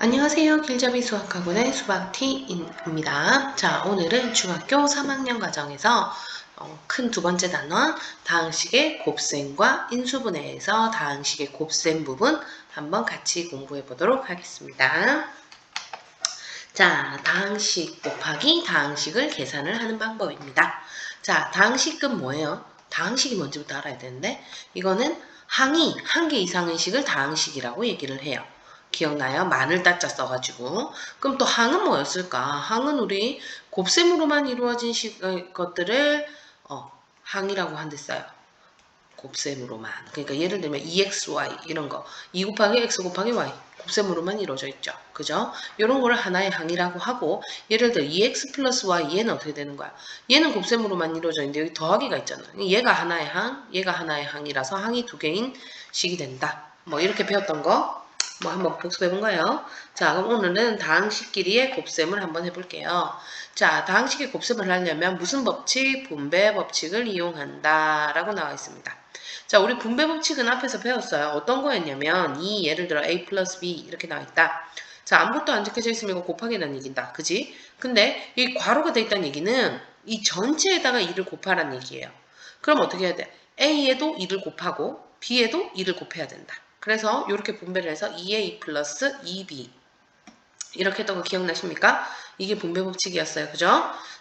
안녕하세요. 길잡이 수학학원의 수박티입니다. 자, 오늘은 중학교 3학년 과정에서 어, 큰 두 번째 단원 다항식의 곱셈과 인수분해에서 다항식의 곱셈 부분 한번 같이 공부해 보도록 하겠습니다. 자, 다항식 곱하기 다항식을 계산을 하는 방법입니다. 자, 다항식은 뭐예요? 다항식이 뭔지부터 알아야 되는데 이거는 항이 한 개 이상의 식을 다항식이라고 얘기를 해요. 기억나요? 마늘 따자 써가지고. 그럼 또 항은 뭐였을까? 항은 우리 곱셈으로만 이루어진 식, 어, 것들을 어, 항이라고 한댔어요. 곱셈으로만. 그러니까 예를 들면 2xy 이런 거. 2 곱하기 x 곱하기 y. 곱셈으로만 이루어져 있죠. 그죠? 이런 거를 하나의 항이라고 하고 예를 들어 2x 플러스 y 얘는 어떻게 되는 거야? 얘는 곱셈으로만 이루어져 있는데 여기 더하기가 있잖아. 얘가 하나의 항, 얘가 하나의 항이라서 항이 두 개인 식이 된다. 뭐 이렇게 배웠던 거 뭐 한번 복습해 본 거예요. 자, 그럼 오늘은 다항식끼리의 곱셈을 한번 해볼게요. 자, 다항식의 곱셈을 하려면 무슨 법칙? 분배 법칙을 이용한다. 라고 나와 있습니다. 자, 우리 분배 법칙은 앞에서 배웠어요. 어떤 거였냐면, 이 예를 들어 a 플러스 b 이렇게 나와 있다. 자, 아무것도 안 적혀져 있으면 이거 곱하기라는 얘기다. 그지? 근데 이 괄호가 돼 있다는 얘기는 이 전체에다가 2를 곱하라는 얘기예요. 그럼 어떻게 해야 돼? a에도 2를 곱하고 b에도 2를 곱해야 된다. 그래서 이렇게 분배를 해서 2a 플러스 2b 이렇게 했던 거 기억나십니까? 이게 분배 법칙이었어요. 그죠?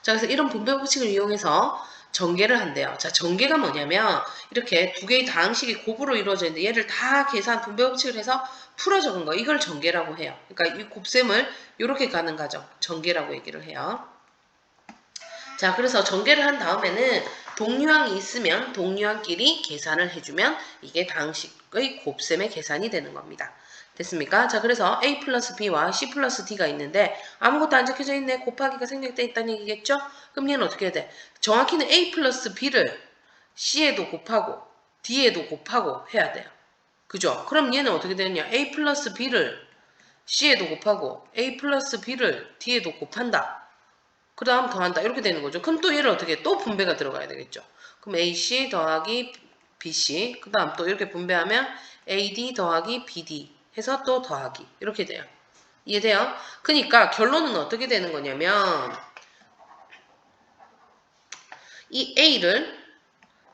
자, 그래서 이런 분배 법칙을 이용해서 전개를 한대요. 자, 전개가 뭐냐면 이렇게 두 개의 다항식이 곱으로 이루어져 있는데 얘를 다 계산 분배 법칙을 해서 풀어 적은 거 이걸 전개라고 해요. 그러니까 이 곱셈을 이렇게 가는 과정 전개라고 얘기를 해요. 자, 그래서 전개를 한 다음에는 동류항이 있으면 동류항끼리 계산을 해주면 이게 다항식 의 곱셈의 계산이 되는 겁니다. 됐습니까? 자, 그래서 a 플러스 b와 c 플러스 d가 있는데 아무것도 안 적혀져 있네. 곱하기가 생략돼 있다는 얘기겠죠? 그럼 얘는 어떻게 해야 돼? 정확히는 a 플러스 b를 c에도 곱하고 d에도 곱하고 해야 돼요. 그죠? 그럼 얘는 어떻게 되느냐? a 플러스 b를 c에도 곱하고 a 플러스 b를 d에도 곱한다. 그 다음 더한다. 이렇게 되는 거죠. 그럼 또 얘를 어떻게 또 분배가 들어가야 되겠죠. 그럼 AC 더하기 BC 그 다음 또 이렇게 분배하면 AD 더하기 BD 해서 또 더하기 이렇게 돼요. 이해돼요? 그러니까 결론은 어떻게 되는 거냐면 이 A를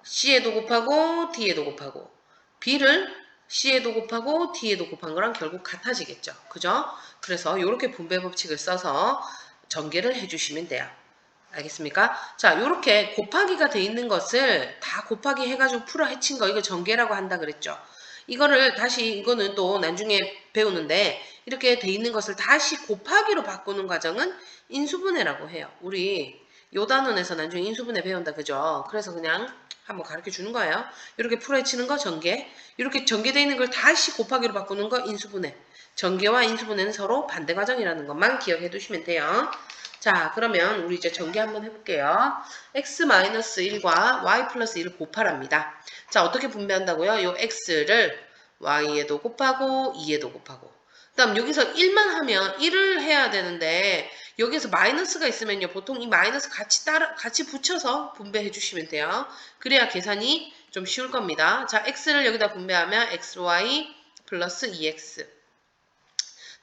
C에도 곱하고 D에도 곱하고 B를 C에도 곱하고 D에도 곱한 거랑 결국 같아지겠죠. 그죠? 그래서 이렇게 분배 법칙을 써서 전개를 해주시면 돼요. 알겠습니까? 자, 이렇게 곱하기가 돼 있는 것을 다 곱하기 해가지고 풀어 헤친 거 이거 전개라고 한다 그랬죠. 이거를 다시 이거는 또 나중에 배우는데 이렇게 돼 있는 것을 다시 곱하기로 바꾸는 과정은 인수분해라고 해요. 우리 요 단원에서 나중에 인수분해 배운다 그죠? 그래서 그냥 한번 가르쳐 주는 거예요. 이렇게 풀어 헤치는 거 전개. 이렇게 전개되어 있는 걸 다시 곱하기로 바꾸는 거 인수분해. 전개와 인수분해는 서로 반대 과정이라는 것만 기억해 두시면 돼요. 자, 그러면 우리 이제 전개 한번 해볼게요. x-1과 y 플러스 1을 곱하랍니다. 자, 어떻게 분배한다고요? 요 x를 y에도 곱하고 2에도 곱하고. 그 다음 여기서 1만 하면 1을 해야 되는데 여기서 마이너스가 있으면요. 보통 이 마이너스 같이 따라 같이 붙여서 분배해 주시면 돼요. 그래야 계산이 좀 쉬울 겁니다. 자, x를 여기다 분배하면 xy 플러스 2x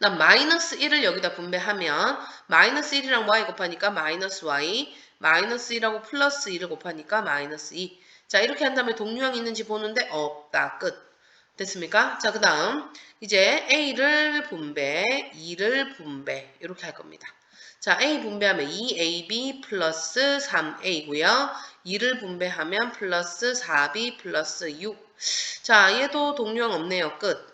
나 마이너스 1을 여기다 분배하면 마이너스 1이랑 y 곱하니까 마이너스 y 마이너스 1하고 플러스 2를 곱하니까 마이너스 2. 자 이렇게 한 다음에 동류항 있는지 보는데 없다. 끝. 됐습니까? 자, 그 다음 이제 A를 분배, 2를 분배 이렇게 할 겁니다. 자, A 분배하면 2AB 플러스 3A고요. 2를 분배하면 플러스 4B 플러스 6. 자, 얘도 동류항 없네요. 끝.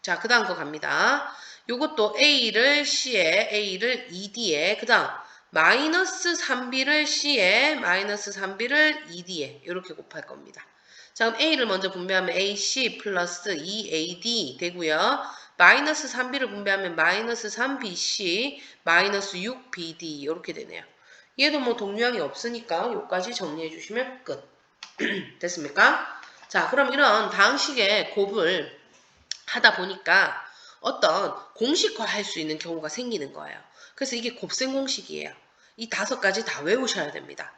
자, 그 다음 거 갑니다. 요것도 A를 C에, A를 2D에, 그 다음 마이너스 3B를 C에, 마이너스 3B를 2D에 이렇게 곱할 겁니다. 자, 그럼 A를 먼저 분배하면 AC 플러스 2AD 되고요. 마이너스 3B를 분배하면 마이너스 3BC, 마이너스 6BD 이렇게 되네요. 얘도 뭐 동류항이 없으니까 여기까지 정리해 주시면 끝. 됐습니까? 자, 그럼 이런 다항식의 곱을 하다 보니까 어떤 공식화 할 수 있는 경우가 생기는 거예요. 그래서 이게 곱셈 공식이에요. 이 다섯 가지 다 외우셔야 됩니다.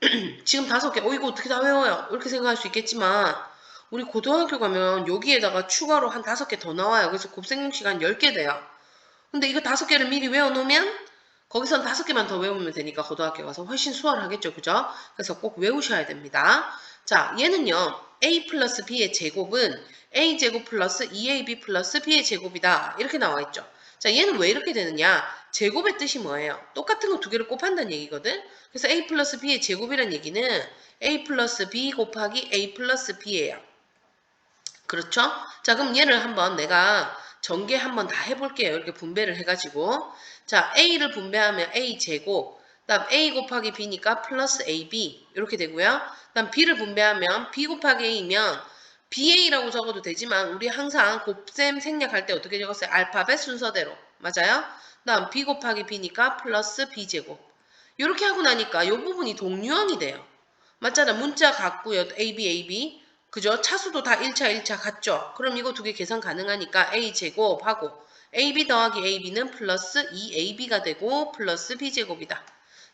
지금 다섯 개, 어, 이거 어떻게 다 외워요? 이렇게 생각할 수 있겠지만, 우리 고등학교 가면 여기에다가 추가로 한 다섯 개 더 나와요. 그래서 곱셈 공식 한 10개 돼요. 근데 이거 다섯 개를 미리 외워놓으면 거기선 다섯 개만 더 외우면 되니까 고등학교 가서 훨씬 수월하겠죠. 그죠? 그래서 꼭 외우셔야 됩니다. 자, 얘는요. a 플러스 b의 제곱은 a 제곱 플러스 2ab 플러스 b의 제곱이다. 이렇게 나와 있죠. 자, 얘는 왜 이렇게 되느냐? 제곱의 뜻이 뭐예요? 똑같은 거 두 개를 곱한다는 얘기거든. 그래서 a 플러스 b의 제곱이라는 얘기는 a 플러스 b 곱하기 a 플러스 b예요. 그렇죠? 자, 그럼 얘를 한번 내가 전개 한번 다 해볼게요. 이렇게 분배를 해가지고. 자, a를 분배하면 a 제곱, 그다음 a 곱하기 b니까 플러스 ab 이렇게 되고요. 그다음 b를 분배하면 b 곱하기 a면 ba라고 적어도 되지만 우리 항상 곱셈 생략할 때 어떻게 적었어요? 알파벳 순서대로 맞아요? 그다음 b 곱하기 b니까 플러스 b 제곱 이렇게 하고 나니까 이 부분이 동류형이 돼요. 맞잖아. 문자 같고요. ab ab 그죠? 차수도 다 1차 1차 같죠? 그럼 이거 두 개 계산 가능하니까 a 제곱하고 ab 더하기 ab는 플러스 2ab가 되고 플러스 b제곱이다.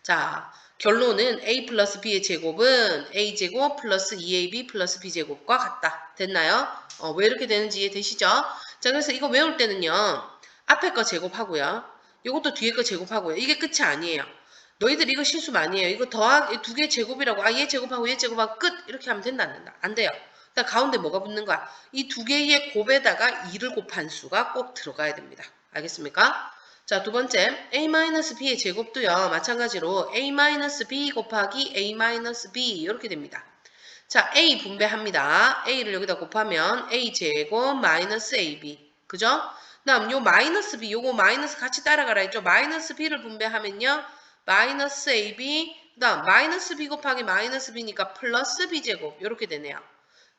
자, 결론은 a 플러스 b의 제곱은 a 제곱 플러스 2ab 플러스 b 제곱과 같다. 됐나요? 어, 왜 이렇게 되는지 이해되시죠? 자, 그래서 이거 외울 때는요. 앞에 거 제곱하고요. 이것도 뒤에 거 제곱하고요. 이게 끝이 아니에요. 너희들 이거 실수 많이 해요. 이거 더하기 두 개 제곱이라고 아 얘 제곱하고 얘 제곱하고 끝 이렇게 하면 된다 안 된다. 안 돼요. 일단 가운데 뭐가 붙는 거야? 이 두 개의 곱에다가 2를 곱한 수가 꼭 들어가야 됩니다. 알겠습니까? 자, 두 번째, a-b의 제곱도요. 마찬가지로 a-b 곱하기 a-b 이렇게 됩니다. 자, a 분배합니다. a를 여기다 곱하면 a 제곱 마이너스 ab. 그죠? 다음 요 마이너스 b 요거 마이너스 같이 따라가라 했죠. 마이너스 b를 분배하면요. 마이너스 ab 그다음 마이너스 b 곱하기 마이너스 b니까 플러스 b 제곱 이렇게 되네요.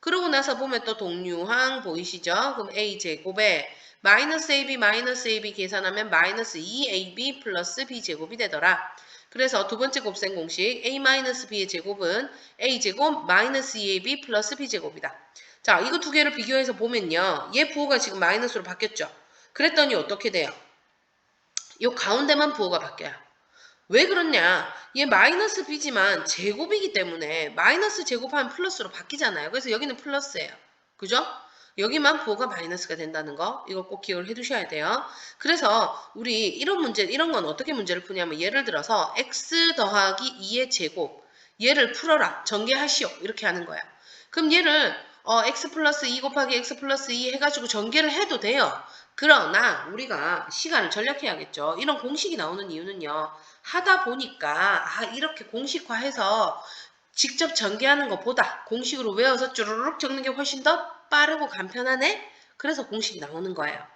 그러고 나서 보면 또 동류항 보이시죠? 그럼 a 제곱에 마이너스 ab 마이너스 ab 계산하면 마이너스 2ab 플러스 b 제곱이 되더라. 그래서 두 번째 곱셈 공식 a 마이너스 b의 제곱은 a 제곱 마이너스 2ab 플러스 b 제곱이다. 자, 이거 두 개를 비교해서 보면요. 얘 부호가 지금 마이너스로 바뀌었죠. 그랬더니 어떻게 돼요? 요 가운데만 부호가 바뀌어요. 왜 그렇냐? 얘 마이너스 b지만 제곱이기 때문에 마이너스 제곱하면 플러스로 바뀌잖아요. 그래서 여기는 플러스예요. 그죠? 여기만 부호가 마이너스가 된다는 거 이거 꼭 기억을 해 두셔야 돼요. 그래서 우리 이런 문제 이런 건 어떻게 문제를 푸냐면 예를 들어서 x 더하기 2의 제곱 얘를 풀어라 전개하시오 이렇게 하는 거야. 그럼 얘를 어, x 플러스 2 곱하기 x 플러스 2 해가지고 전개를 해도 돼요. 그러나 우리가 시간을 절약해야겠죠. 이런 공식이 나오는 이유는요. 하다 보니까 아 이렇게 공식화해서 직접 전개하는 것보다 공식으로 외워서 쭈르륵 적는 게 훨씬 더 빠르고 간편하네? 그래서 공식이 나오는 거예요.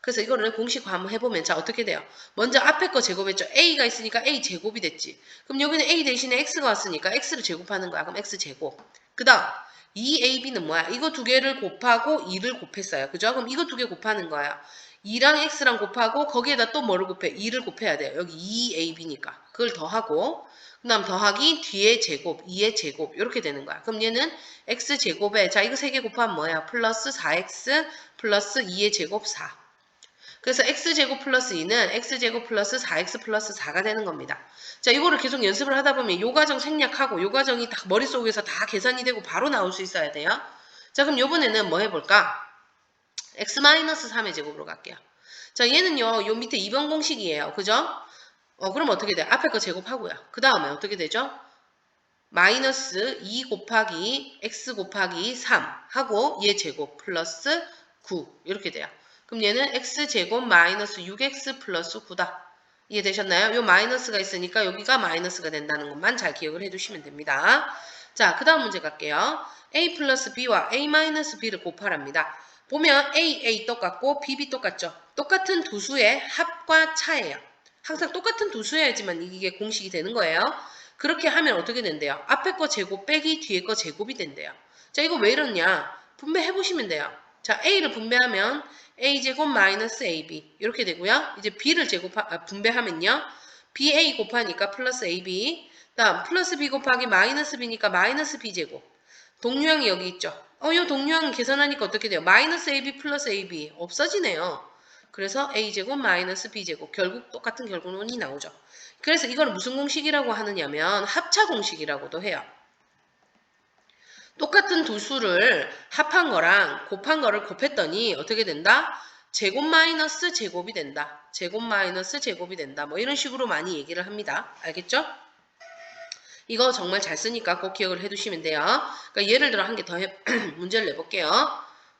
그래서 이거를 공식화 한번 해보면 자 어떻게 돼요? 먼저 앞에 거 제곱했죠. a가 있으니까 a 제곱이 됐지. 그럼 여기는 a 대신에 x가 왔으니까 x를 제곱하는 거야. 그럼 x 제곱. 그 다음 2ab는 뭐야? 이거 두 개를 곱하고 2를 곱했어요. 그죠? 그럼 이거 두 개 곱하는 거야. 2랑 x랑 곱하고 거기에다 또 뭐를 곱해? 2를 곱해야 돼요. 여기 2ab니까. 그걸 더하고 그 다음 더하기 뒤에 제곱, 2의 제곱 이렇게 되는 거야. 그럼 얘는 x 제곱에 자 이거 세 개 곱하면 뭐야? 플러스 4x 플러스 2의 제곱 4. 그래서 x제곱 플러스 2는 x제곱 플러스 4x 플러스 4가 되는 겁니다. 자, 이거를 계속 연습을 하다 보면 요 과정 생략하고 요 과정이 다 머릿속에서 다 계산이 되고 바로 나올 수 있어야 돼요. 자, 그럼 요번에는 뭐 해볼까? x-3의 제곱으로 갈게요. 자, 얘는요, 요 밑에 2번 공식이에요. 그죠? 어, 그럼 어떻게 돼요? 앞에 거 제곱하고요. 그 다음에 어떻게 되죠? 마이너스 2 곱하기 x 곱하기 3 하고 얘 제곱 플러스 9 이렇게 돼요. 그럼 얘는 x제곱 마이너스 6x 플러스 9다. 이해되셨나요? 요 마이너스가 있으니까 여기가 마이너스가 된다는 것만 잘 기억을 해두시면 됩니다. 자, 그 다음 문제 갈게요. a 플러스 b와 a 마이너스 b를 곱하랍니다. 보면 a, a 똑같고 b, b 똑같죠? 똑같은 두 수의 합과 차예요. 항상 똑같은 두 수여야지만 이게 공식이 되는 거예요. 그렇게 하면 어떻게 된대요? 앞에 거 제곱 빼기 뒤에 거 제곱이 된대요. 자, 이거 왜 이러냐? 분배해 보시면 돼요. 자, a를 분배하면 a제곱 마이너스 ab 이렇게 되고요. 이제 b를 제곱 아, 분배하면요. ba 곱하니까 플러스 ab 다음 플러스 b 곱하기 마이너스 b니까 마이너스 b제곱 동류항이 여기 있죠. 어, 이 동류항 계산하니까 어떻게 돼요? 마이너스 ab 플러스 ab 없어지네요. 그래서 a제곱 마이너스 b제곱 결국 똑같은 결론이 나오죠. 그래서 이걸 무슨 공식이라고 하느냐면 합차 공식이라고도 해요. 똑같은 두 수를 합한 거랑 곱한 거를 곱했더니 어떻게 된다? 제곱 마이너스 제곱이 된다. 제곱 마이너스 제곱이 된다. 뭐 이런 식으로 많이 얘기를 합니다. 알겠죠? 이거 정말 잘 쓰니까 꼭 기억을 해두시면 돼요. 그러니까 예를 들어 한 개 더 문제를 내볼게요.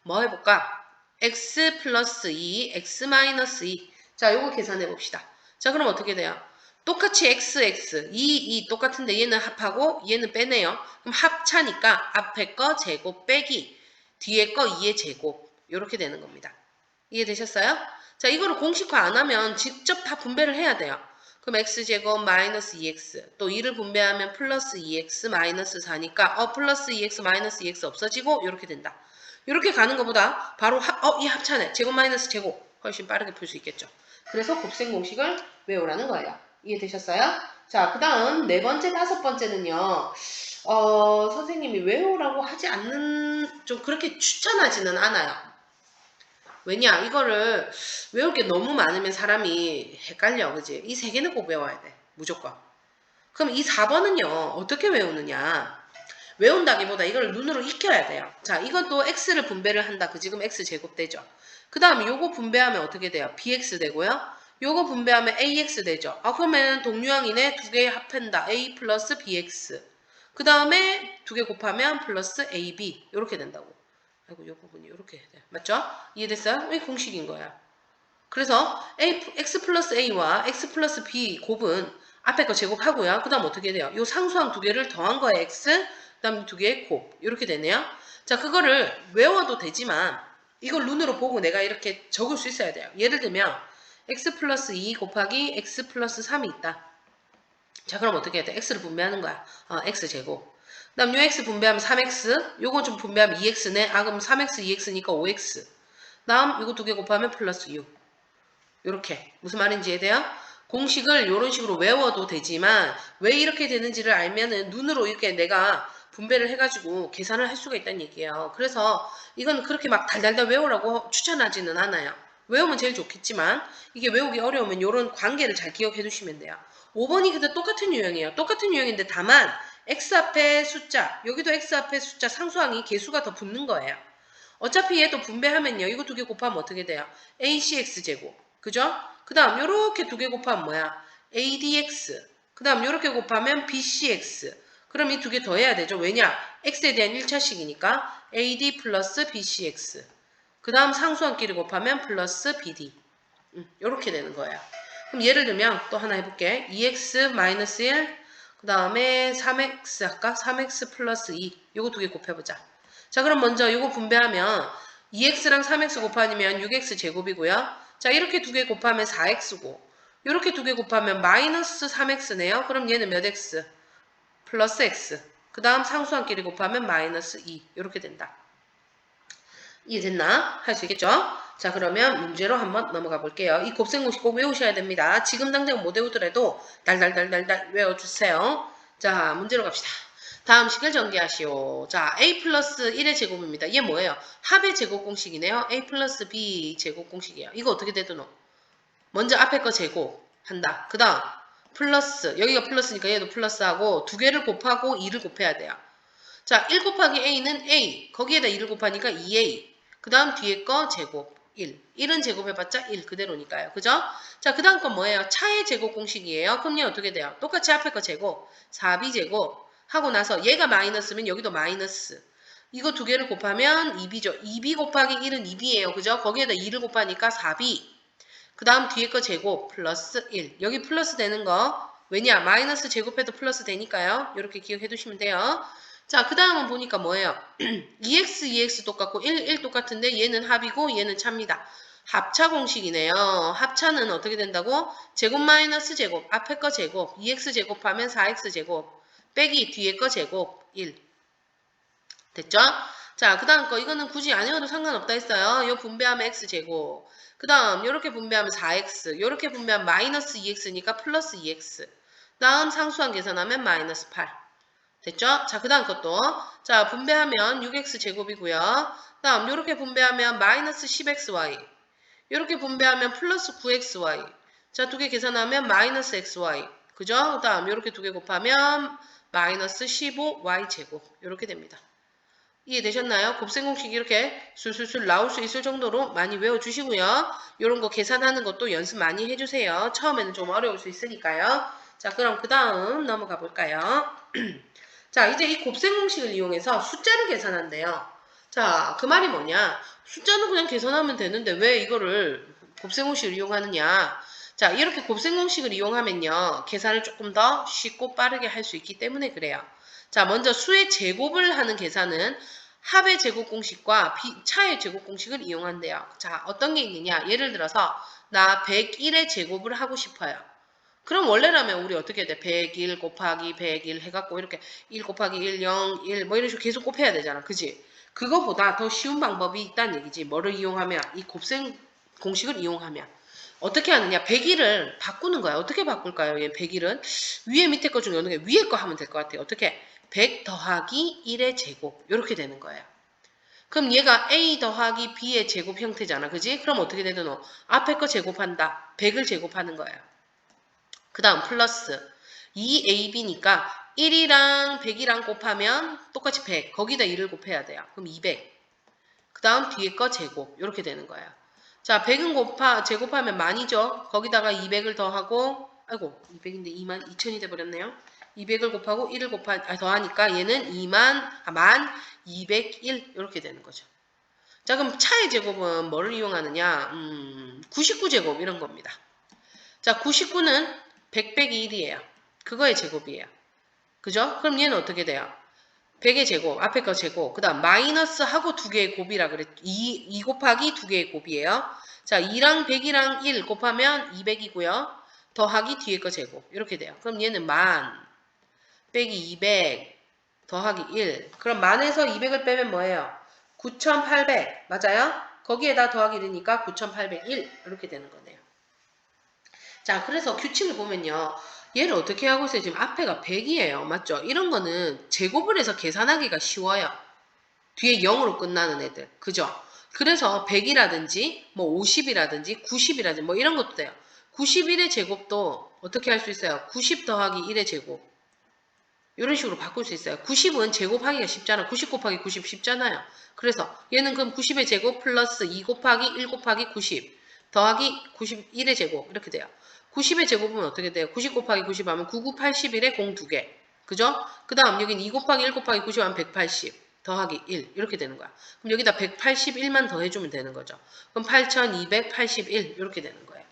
뭐 해볼까? x 플러스 2, x 마이너스 2. 자, 요거 계산해 봅시다. 자, 그럼 어떻게 돼요? 똑같이 x, x, 2, 2 똑같은데 얘는 합하고 얘는 빼네요. 그럼 합차니까 앞에 거 제곱 빼기 뒤에 거 2의 제곱 이렇게 되는 겁니다. 이해되셨어요? 자, 이거를 공식화 안 하면 직접 다 분배를 해야 돼요. 그럼 x제곱 마이너스 2x 또 2를 분배하면 플러스 2x 마이너스 4니까 어 플러스 2x 마이너스 2x 없어지고 이렇게 된다. 이렇게 가는 것보다 바로 어이 합차네 제곱 마이너스 제곱 훨씬 빠르게 풀 수 있겠죠. 그래서 곱셈 공식을 외우라는 거예요. 이해되셨어요? 자, 그 다음 네 번째, 다섯 번째는요. 어, 선생님이 외우라고 하지 않는 좀 그렇게 추천하지는 않아요. 왜냐 이거를 외울 게 너무 많으면 사람이 헷갈려 그지? 이 세 개는 꼭 외워야 돼 무조건. 그럼 이 4번은요 어떻게 외우느냐? 외운다기보다 이걸 눈으로 익혀야 돼요. 자 이것도 x를 분배를 한다. 그 지금 x 제곱 되죠. 그 다음에 요거 분배하면 어떻게 돼요? Bx 되고요 요거 분배하면 ax 되죠 아 그러면 동류항이네 두 개 합한다 a 플러스 bx 그 다음에 두 개 곱하면 플러스 ab 이렇게 된다고 아이고, 이 부분이 이렇게 돼요. 맞죠? 이해됐어요? 이 공식인 거야. 그래서 a, x 플러스 a와 x 플러스 b 곱은 앞에 거 제곱하고요. 그 다음 어떻게 돼요? 이 상수항 두 개를 더한 거에 x, 그 다음 두 개의 곱. 이렇게 되네요. 자, 그거를 외워도 되지만 이걸 눈으로 보고 내가 이렇게 적을 수 있어야 돼요. 예를 들면 x 플러스 2 곱하기 x 플러스 3이 있다. 자, 그럼 어떻게 해야 돼? x를 분배하는 거야. 어, x 제곱. 그 다음 UX 분배하면 3X, 요거 좀 분배하면 2X네. 아, 그럼 3X, 2X니까 5X. 다음, 이거 두 개 곱하면 플러스 6. 요렇게. 무슨 말인지 이해돼요? 공식을 이런 식으로 외워도 되지만, 왜 이렇게 되는지를 알면은 눈으로 이렇게 내가 분배를 해가지고 계산을 할 수가 있다는 얘기예요. 그래서 이건 그렇게 막 달달달 외우라고 추천하지는 않아요. 외우면 제일 좋겠지만, 이게 외우기 어려우면 이런 관계를 잘 기억해 두시면 돼요. 5번이 근데 똑같은 유형이에요. 똑같은 유형인데 다만, x 앞에 숫자, 여기도 x 앞에 숫자 상수항이 개수가 더 붙는 거예요. 어차피 얘도 분배하면요. 이거 두 개 곱하면 어떻게 돼요? acx 제곱. 그죠? 그 다음 요렇게 두 개 곱하면 뭐야? adx. 그 다음 요렇게 곱하면 bcx. 그럼 이 두 개 더 해야 되죠. 왜냐? x에 대한 1차식이니까 ad 플러스 bcx. 그 다음 상수항끼리 곱하면 플러스 bd. 음, 요렇게 되는 거예요. 그럼 예를 들면 또 하나 해볼게. 2x 마이너스 1 그 다음에 3x 할까? 3x 플러스 2 요거 두 개 곱해보자. 자 그럼 먼저 요거 분배하면 2x랑 3x 곱하면 6x 제곱이고요. 자 이렇게 두 개 곱하면 4x고 이렇게 두 개 곱하면 마이너스 3x네요. 그럼 얘는 몇 x? 플러스 x. 그 다음 상수항끼리 곱하면 마이너스 2 이렇게 된다. 이해됐나? 할 수 있겠죠? 자 그러면 문제로 한번 넘어가 볼게요. 이 곱셈공식 꼭 외우셔야 됩니다. 지금 당장 못 외우더라도 달달달달달 외워주세요. 자 문제로 갑시다. 다음 식을 전개하시오. 자 a 플러스 1의 제곱입니다. 이게 뭐예요? 합의 제곱 공식이네요. a 플러스 b 제곱 공식이에요. 이거 어떻게 되드노? 먼저 앞에 거 제곱 한다. 그 다음 플러스 여기가 플러스니까 얘도 플러스하고 두 개를 곱하고 2를 곱해야 돼요. 자 1 곱하기 a는 a 거기에다 2를 곱하니까 2a 그 다음 뒤에 거 제곱 1. 1은 제곱해봤자 1 그대로니까요. 그죠? 자, 그 다음 건 뭐예요? 차의 제곱 공식이에요. 그럼 얘 어떻게 돼요? 똑같이 앞에 거 제곱, 4b 제곱 하고 나서 얘가 마이너스면 여기도 마이너스. 이거 두 개를 곱하면 2b죠. 2b 곱하기 1은 2b예요. 그죠? 거기에다 2를 곱하니까 4b. 그 다음 뒤에 거 제곱 플러스 1. 여기 플러스 되는 거 왜냐? 마이너스 제곱해도 플러스 되니까요. 이렇게 기억해 두시면 돼요. 자, 그 다음은 보니까 뭐예요? 2x, 2x 똑같고 1, 1 똑같은데 얘는 합이고 얘는 차입니다. 합차 공식이네요. 합차는 어떻게 된다고? 제곱 마이너스 제곱, 앞에 거 제곱, 2x 제곱하면 4x 제곱, 빼기 뒤에 거 제곱, 1. 됐죠? 자, 그 다음 거 이거는 굳이 안 해도 상관없다 했어요. 요 분배하면 x 제곱. 그 다음 요렇게 분배하면 4x, 요렇게 분배하면 마이너스 2x니까 플러스 2x. 다음 상수항 계산하면 마이너스 8. 됐죠? 자, 그 다음 것도. 자, 분배하면 6x 제곱이고요. 다음, 이렇게 분배하면 마이너스 10xy. 이렇게 분배하면 플러스 9xy. 자, 두 개 계산하면 마이너스 xy. 그죠? 다음, 이렇게 두 개 곱하면 마이너스 15y 제곱. 이렇게 됩니다. 이해되셨나요? 곱셈 공식 이렇게 술술술 나올 수 있을 정도로 많이 외워주시고요. 이런 거 계산하는 것도 연습 많이 해주세요. 처음에는 좀 어려울 수 있으니까요. 자, 그럼 그 다음 넘어가 볼까요? 자, 이제 이 곱셈 공식을 이용해서 숫자를 계산한대요. 자, 그 말이 뭐냐? 숫자는 그냥 계산하면 되는데 왜 이거를 곱셈 공식을 이용하느냐? 자, 이렇게 곱셈 공식을 이용하면요. 계산을 조금 더 쉽고 빠르게 할 수 있기 때문에 그래요. 자, 먼저 수의 제곱을 하는 계산은 합의 제곱 공식과 비, 차의 제곱 공식을 이용한대요. 자, 어떤 게 있느냐? 예를 들어서 나 101의 제곱을 하고 싶어요. 그럼 원래라면 우리 어떻게 돼? 101 곱하기 101 해갖고 이렇게 1 곱하기 1, 0, 1 뭐 이런 식으로 계속 곱해야 되잖아. 그지? 그거보다 더 쉬운 방법이 있다는 얘기지. 뭐를 이용하면? 이 곱셈 공식을 이용하면. 어떻게 하느냐? 101을 바꾸는 거야. 어떻게 바꿀까요? 얘 101은 위에 밑에 거 중에 어느 게 위에 거 하면 될 것 같아요. 어떻게? 100 더하기 1의 제곱 이렇게 되는 거예요. 그럼 얘가 a 더하기 b의 제곱 형태잖아. 그지? 그럼 어떻게 되든 어, 앞에 거 제곱한다. 100을 제곱하는 거예요. 그 다음 플러스 2ab니까 1이랑 100이랑 곱하면 똑같이 100. 거기다 1을 곱해야 돼요. 그럼 200. 그 다음 뒤에 거 제곱 이렇게 되는 거예요. 자 100은 곱하 제곱하면 만이죠. 거기다가 200을 더하고 아이고 200인데 2만 2000이 돼버렸네요. 200을 곱하고 1을 곱하 아, 더하니까 얘는 2만 아, 만 201 이렇게 되는 거죠. 자 그럼 차의 제곱은 뭐를 이용하느냐? 음, 99제곱 이런 겁니다. 자 99는 100 빼기 1이에요. 그거의 제곱이에요. 그죠? 그럼 얘는 어떻게 돼요? 100의 제곱, 앞에 거 제곱, 그 다음 마이너스 하고 두 개의 곱이라 그랬, 2, 2 곱하기 두 개의 곱이에요. 자, 2랑 100이랑 1 곱하면 200이고요. 더하기 뒤에 거 제곱. 이렇게 돼요. 그럼 얘는 만, 빼기 200, 더하기 1. 그럼 만에서 200을 빼면 뭐예요? 9800. 맞아요? 거기에다 더하기 1이니까 9801. 이렇게 되는 거네요. 자, 그래서 규칙을 보면요. 얘를 어떻게 하고 있어요? 지금 앞에가 100이에요. 맞죠? 이런 거는 제곱을 해서 계산하기가 쉬워요. 뒤에 0으로 끝나는 애들. 그죠? 그래서 100이라든지 뭐 50이라든지 90이라든지 뭐 이런 것도 돼요. 91의 제곱도 어떻게 할 수 있어요? 90 더하기 1의 제곱. 이런 식으로 바꿀 수 있어요. 90은 제곱하기가 쉽잖아. 90 곱하기 90 쉽잖아요. 그래서 얘는 그럼 90의 제곱 플러스 2 곱하기 1 곱하기 90 더하기 91의 제곱 이렇게 돼요. 90의 제곱은 어떻게 돼요? 90 곱하기 90 하면 99, 81에 공 2개. 그죠? 그 다음 여기는 2 곱하기 1 곱하기 90 하면 180 더하기 1 이렇게 되는 거야. 그럼 여기다 181만 더해주면 되는 거죠. 그럼 8281 이렇게 되는 거예요.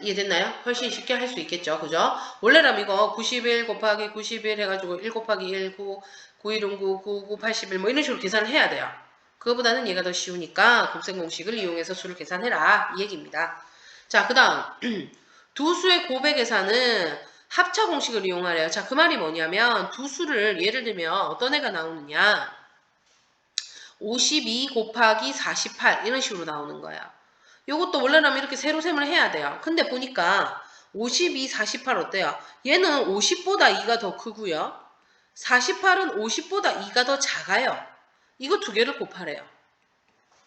이해됐나요? 훨씬 쉽게 할 수 있겠죠. 그죠? 원래라면 이거 91 곱하기 91 해가지고 1 곱하기 1, 9, 91은 9, 99, 81 뭐 이런 식으로 계산을 해야 돼요. 그거보다는 얘가 더 쉬우니까 곱셈 공식을 이용해서 수를 계산해라 이 얘기입니다. 자, 그 다음 두 수의 곱의 계산은 합차 공식을 이용하래요. 자, 그 말이 뭐냐면 두 수를 예를 들면 어떤 애가 나오느냐 52 곱하기 48 이런 식으로 나오는 거야. 이것도 원래라면 이렇게 세로 셈을 해야 돼요. 근데 보니까 52, 48 어때요? 얘는 50보다 2가 더 크고요. 48은 50보다 2가 더 작아요. 이거 두 개를 곱하래요.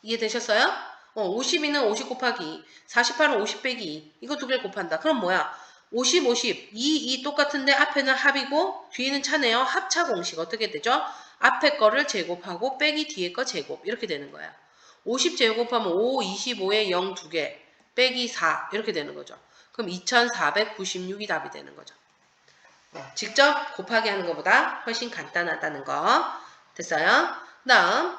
이해되셨어요? 어, 52는 50 곱하기 48은 50 빼기 2. 이거 두 개를 곱한다. 그럼 뭐야? 50, 50. 2, 2 똑같은데 앞에는 합이고 뒤에는 차네요. 합차 공식 어떻게 되죠? 앞에 거를 제곱하고 빼기 뒤에 거 제곱. 이렇게 되는 거야. 50 제곱하면 5, 25에 0두 개. 빼기 4. 이렇게 되는 거죠. 그럼 2496이 답이 되는 거죠. 어, 직접 곱하기 하는 것보다 훨씬 간단하다는 거. 됐어요? 그 다음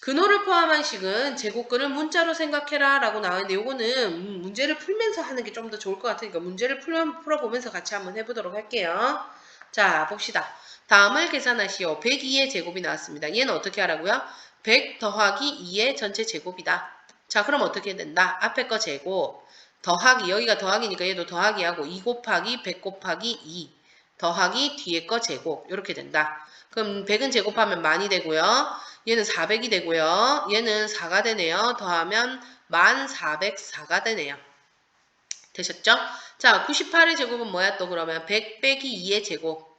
근호를 포함한 식은 제곱근을 문자로 생각해라 라고 나와있는데 요거는 문제를 풀면서 하는 게 좀 더 좋을 것 같으니까 문제를 풀어, 풀어보면서 같이 한번 해보도록 할게요. 자 봅시다. 다음을 계산하시오. 102의 제곱이 나왔습니다. 얘는 어떻게 하라고요? 100 더하기 2의 전체 제곱이다. 자 그럼 어떻게 된다? 앞에 거 제곱 더하기 여기가 더하기니까 얘도 더하기 하고 2 곱하기 100 곱하기 2 더하기 뒤에 거 제곱 이렇게 된다. 그럼 100은 제곱하면 만이 되고요. 얘는 400이 되고요. 얘는 4가 되네요. 더하면 1404가 되네요. 되셨죠? 자, 98의 제곱은 뭐야 또 그러면 100 빼기 2의 제곱.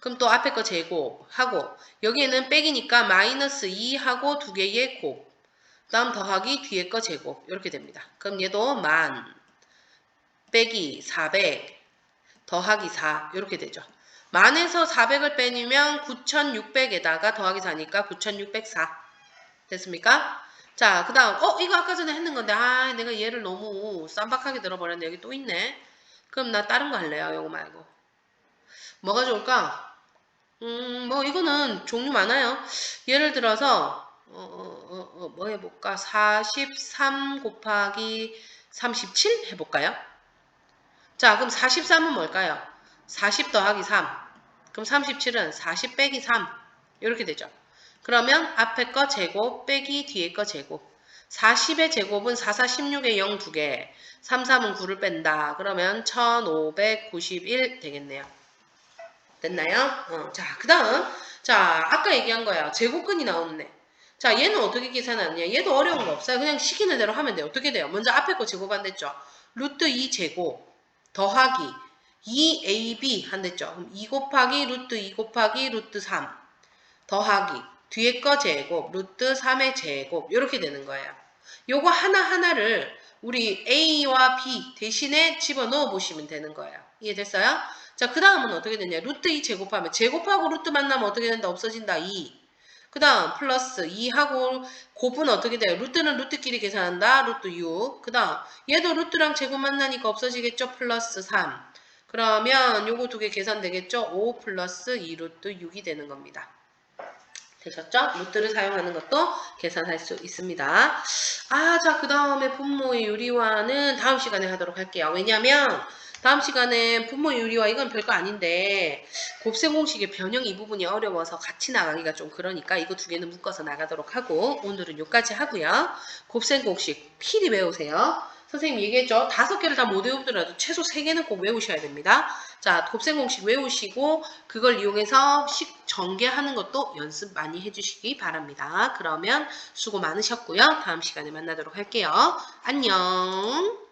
그럼 또 앞에 거 제곱하고 여기에는 빼기니까 마이너스 2하고 두 개의 곱. 다음 더하기 뒤에 거 제곱. 이렇게 됩니다. 그럼 얘도 만 빼기 400 더하기 4 이렇게 되죠. 만에서 400을 빼면 9600에다가 더하기 4니까 9604 됐습니까? 자, 그 다음, 어, 이거 아까 전에 했는 건데, 아, 내가 얘를 너무 쌈박하게 들어버렸네. 여기 또 있네. 그럼 나 다른 거 할래요. 요거 말고. 뭐가 좋을까? 음, 뭐, 이거는 종류 많아요. 예를 들어서, 어, 어, 어, 어, 뭐 해볼까? 43 곱하기 37 해볼까요? 자, 그럼 43은 뭘까요? 40 더하기 3. 그럼 37은 40 빼기 3. 이렇게 되죠. 그러면 앞에 거 제곱 빼기 뒤에 거 제곱. 40의 제곱은 4, 4, 16에 0 2개. 3, 3은 9를 뺀다. 그러면 1591 되겠네요. 됐나요? 어, 자, 그 다음. 자, 아까 얘기한 거야. 제곱근이 나오네. 자, 얘는 어떻게 계산하느냐? 얘도 어려운 거 없어요. 그냥 시키는 대로 하면 돼요. 어떻게 돼요? 먼저 앞에 거 제곱한댔죠? 루트 2 제곱 더하기 2ab 한댔죠? 그럼 2 곱하기 루트 2 곱하기 루트 3 더하기 뒤에 거 제곱 루트 3의 제곱 이렇게 되는 거예요. 요거 하나하나를 우리 a와 b 대신에 집어넣어 보시면 되는 거예요. 이해됐어요? 자, 그 다음은 어떻게 되냐? 루트 2 제곱하면 제곱하고 루트 만나면 어떻게 된다? 없어진다. 2. 그 다음 플러스 2하고 곱은 어떻게 돼요? 루트는 루트끼리 계산한다. 루트 6. 그 다음 얘도 루트랑 제곱 만나니까 없어지겠죠? 플러스 3. 그러면 요거 두 개 계산되겠죠? 5 플러스 2 루트 6이 되는 겁니다. 되셨죠? 루트를 사용하는 것도 계산할 수 있습니다. 아, 자, 그 다음에 분모의 유리화는 다음 시간에 하도록 할게요. 왜냐면 다음 시간에 분모 유리화 이건 별거 아닌데 곱셈 공식의 변형 이 부분이 어려워서 같이 나가기가 좀 그러니까 이거 두 개는 묶어서 나가도록 하고 오늘은 여기까지 하고요. 곱셈 공식 필히 외우세요. 선생님 얘기했죠. 다섯 개를 다 못 외우더라도 최소 세 개는 꼭 외우셔야 됩니다. 자, 곱셈 공식 외우시고 그걸 이용해서 식 전개하는 것도 연습 많이 해주시기 바랍니다. 그러면 수고 많으셨고요. 다음 시간에 만나도록 할게요. 안녕.